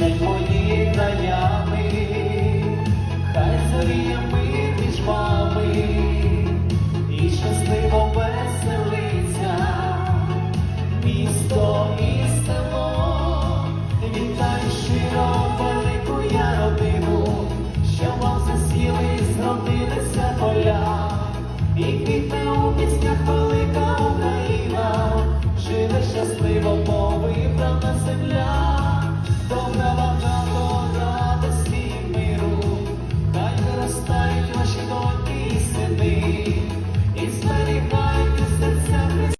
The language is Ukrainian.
Хай зоріє між вами. І щасливо веселиться, місто і вітаю щиро велику я родину, що вам засіли і поля, і квітне у піснях велика Україна, живе щасливо повибрана земля. Dalgalandım